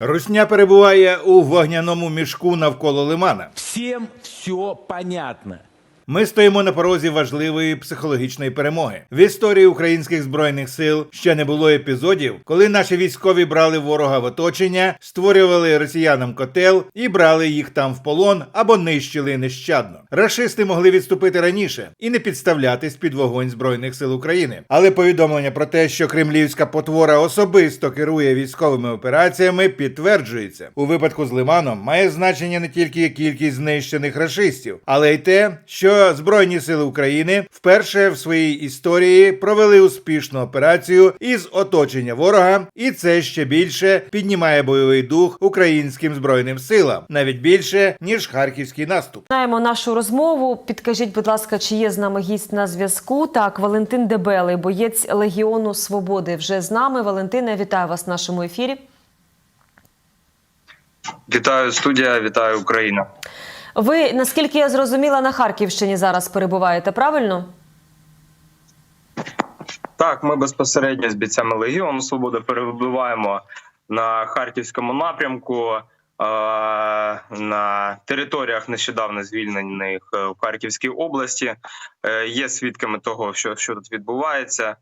Русня перебуває у вогняному мішку навколо лимана. Всім все понятно. Ми стоїмо на порозі важливої психологічної перемоги. В історії українських збройних сил ще не було епізодів, коли наші військові брали ворога в оточення, створювали росіянам котел і брали їх там в полон або нищили нещадно. Рашисти могли відступити раніше і не підставлятись під вогонь збройних сил України. Але повідомлення про те, що кремлівська потвора особисто керує військовими операціями, підтверджується. У випадку з Лиманом має значення не тільки кількість знищених рашистів, але й те, що Збройні сили України вперше в своїй історії провели успішну операцію із оточення ворога, і це ще більше піднімає бойовий дух українським збройним силам, навіть більше ніж харківський наступ. Починаємо нашу розмову. Підкажіть, будь ласка, чи є з нами гість на зв'язку? Так, Валентин Дебелий, боєць Легіону Свободи, вже з нами. Валентине, вітаю вас в нашому ефірі. Вітаю студія, вітаю Україна. Ви, наскільки я зрозуміла, на Харківщині зараз перебуваєте, правильно? Так, ми безпосередньо з бійцями Легіону Свободи перебуваємо на харківському напрямку. е, На територіях нещодавно звільнених е, в Харківській області Е, є свідками того, що, що тут відбувається,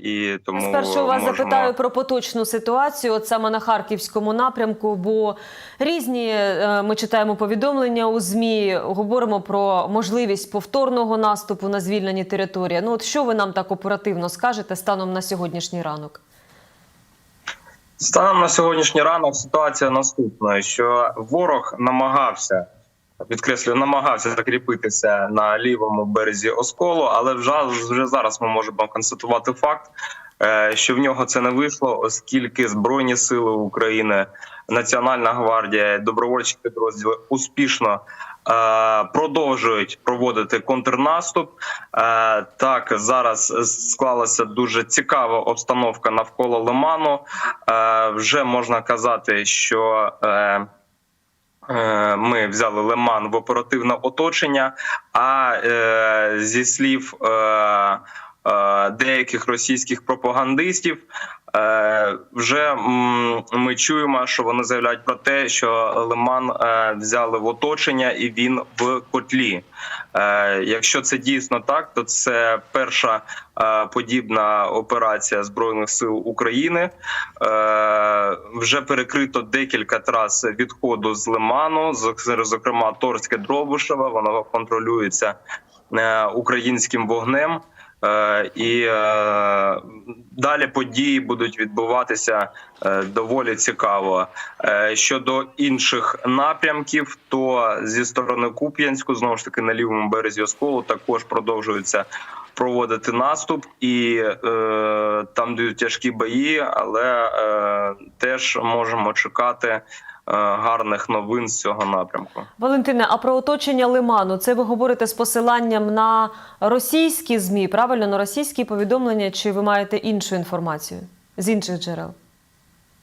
і тому Спершу вас можемо... запитаю про поточну ситуацію, от саме на харківському напрямку. Бо різні е, ми читаємо повідомлення у змі, говоримо про можливість повторного наступу на звільнені території. Ну, от що ви нам так оперативно скажете станом на сьогоднішній ранок? Станом на сьогоднішній ранок ситуація наступна: що ворог намагався підкреслюю, намагався закріпитися на лівому березі Осколу, але вже, вже зараз ми можемо констатувати факт, е, що в нього це не вийшло, оскільки збройні сили України, Національна гвардія, добровольчі підрозділи успішно. е, Продовжують проводити контрнаступ. Е, Так зараз склалася дуже цікава обстановка навколо Лиману. Вже можна казати, що Ми взяли Лиман в оперативне оточення. А е, зі слів е, е, деяких російських пропагандистів, е, вже ми чуємо, що вони заявляють про те, що Лиман е, взяли в оточення і він в котлі. Е, Якщо це дійсно так, то це перша е, подібна операція збройних сил України. Е, Вже перекрито декілька трас відходу з Лиману, зок- зокрема Торське Дробушева. Воно контролюється українським вогнем. Е, І е, далі події будуть відбуватися е, доволі цікаво. Щодо інших напрямків, то зі сторони Куп'янську, знову ж таки на лівому березі Осколу, також продовжується проводити наступ, і е, там дають тяжкі бої, але е, теж можемо чекати гарних новин з цього напрямку. Валентине, а про оточення Лиману, це ви говорите з посиланням на російські змі, правильно на російські повідомлення, чи ви маєте іншу інформацію з інших джерел?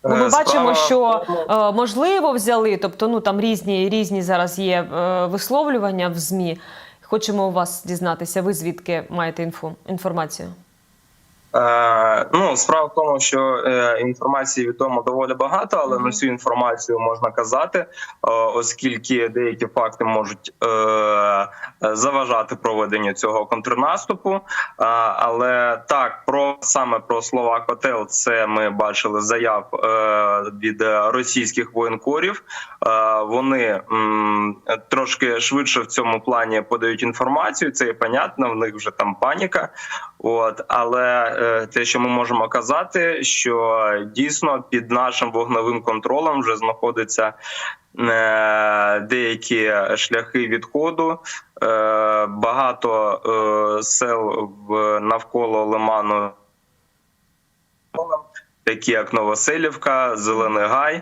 Бо ми Е, бачимо, що е, можливо взяли, тобто ну там різні різні зараз є е, висловлювання в змі. Хочемо у вас дізнатися. Ви звідки маєте інфу інформацію? Е, ну, справа в тому, що е, інформації відомо доволі багато, але не всю інформацію можна казати, е, оскільки деякі факти можуть заважати проведенню цього контрнаступу. Але так, про саме про слова котел, це ми бачили заяв від російських воєнкорів. Вони трошки швидше в цьому плані подають інформацію. Це і понятно, в них вже там паніка. От, але те, що ми можемо казати, що дійсно під нашим вогневим контролем вже знаходяться е, деякі шляхи відходу. Е, багато е, сел навколо Лиману, такі як Новоселівка, Зелений Гай.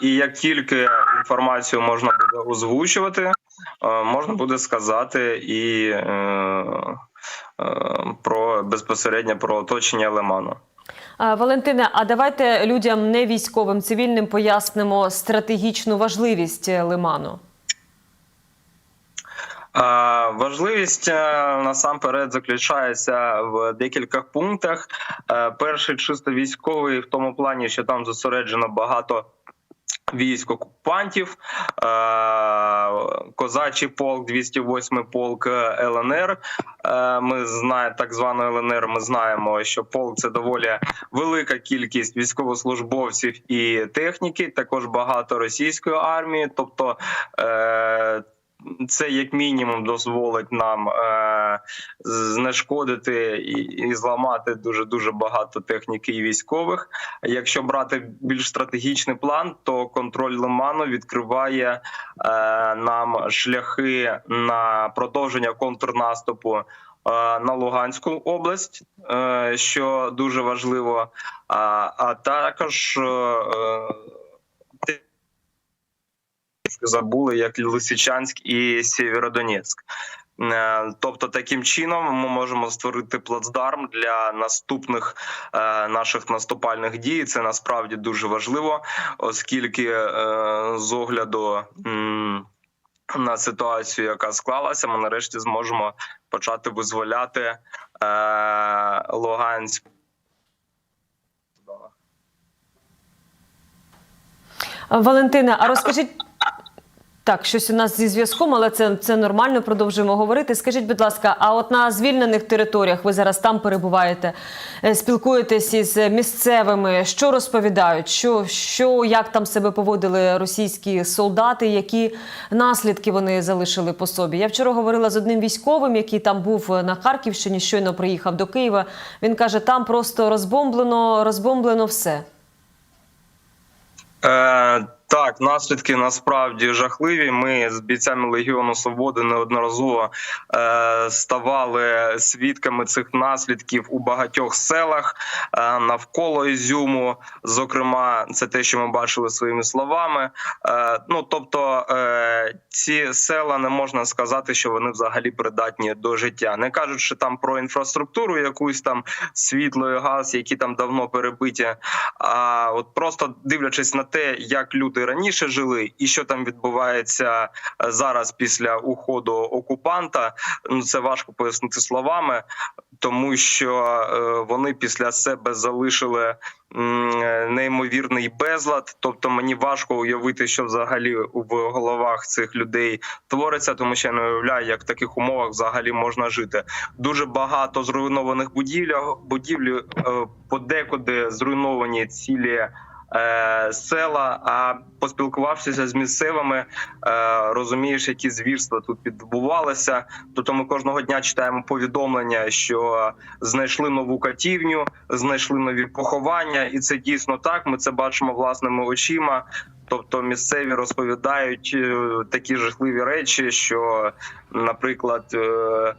І як тільки інформацію можна буде озвучувати, можна буде сказати і про безпосередньо про оточення Лиману. Валентине, а давайте людям не військовим, цивільним пояснимо стратегічну важливість е, Лиману. Важливість е, насамперед заключається в декількох пунктах. Е, Перший чисто військовий в тому плані, що там зосереджено багато військ окупантів. Е, Козачий полк, 208 полк ЛНР. Е, Ми знаємо так звану ЛНР. Ми знаємо, що полк це доволі велика кількість військовослужбовців і техніки. Також багато російської армії. Тобто е, це як мінімум дозволить нам е, знешкодити і, і зламати дуже дуже багато техніки і військових. Якщо брати більш стратегічний план, то контроль Лиману відкриває е, нам шляхи на продовження контрнаступу. е, На Луганську область, е, що дуже важливо, а, також е, забули, як Лисичанськ і Сєвєродонецьк. Е, Тобто, таким чином ми можемо створити плацдарм для наступних е, наших наступальних дій. Це насправді дуже важливо, оскільки е, з огляду на ситуацію, яка склалася, ми нарешті зможемо почати визволяти Луганськ. Валентина, а розкажіть. Так, щось у нас зі зв'язком, але це, це нормально. Продовжуємо говорити. Скажіть, будь ласка, а от на звільнених територіях ви зараз там перебуваєте, е, спілкуєтесь із місцевими. Що розповідають? Що, що як там себе поводили російські солдати? Які наслідки вони залишили по собі? Я вчора говорила з одним військовим, який там був на Харківщині, щойно приїхав до Києва. Він каже, там просто розбомблено, розбомблено все. Е, так, наслідки насправді жахливі. Ми з бійцями Легіону Свободи неодноразово е, ставали свідками цих наслідків у багатьох селах е, навколо Ізюму. Зокрема, це те, що ми бачили своїми словами. Е, ну тобто, е, ці села не можна сказати, що вони взагалі придатні до життя, не кажучи там про інфраструктуру, якусь там світло і газ, які там давно перебиті. А от просто дивлячись на те, як люди раніше жили, і що там відбувається е, зараз після уходу окупанта, ну це важко пояснити словами, тому що е, вони після себе залишили е, неймовірний безлад. Тобто мені важко уявити, що взагалі в головах цих людей твориться, тому що я не уявляю, як в таких умовах взагалі можна жити. Дуже багато зруйнованих будівель, будівлі подекуди зруйновані цілі. Е, Села, а поспілкувавшися з місцевими, е, розумієш, які звірства тут відбувалися. Тобто ми кожного дня читаємо повідомлення, що знайшли нову катівню, знайшли нові поховання, і це дійсно так. Ми це бачимо власними очима. Тобто місцеві розповідають е, такі жахливі речі, що, наприклад, е, е,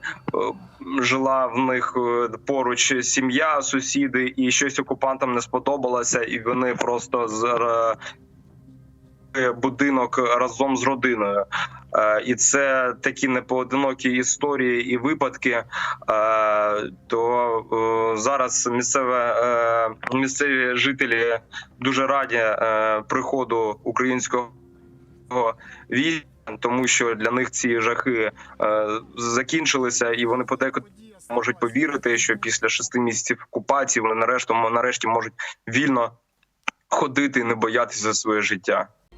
жила в них поруч сім'я, сусіди, і щось окупантам не сподобалося, і вони просто з будинок разом з родиною. Е, І це такі непоодинокі історії і випадки. Е, То е, зараз місцеве місцеві жителі дуже раді приходу українського війська, тому що для них ці жахи закінчилися, і вони подекуди можуть повірити, що після шести місяців окупації вони нарешті, нарешті можуть вільно ходити і не боятися за своє життя.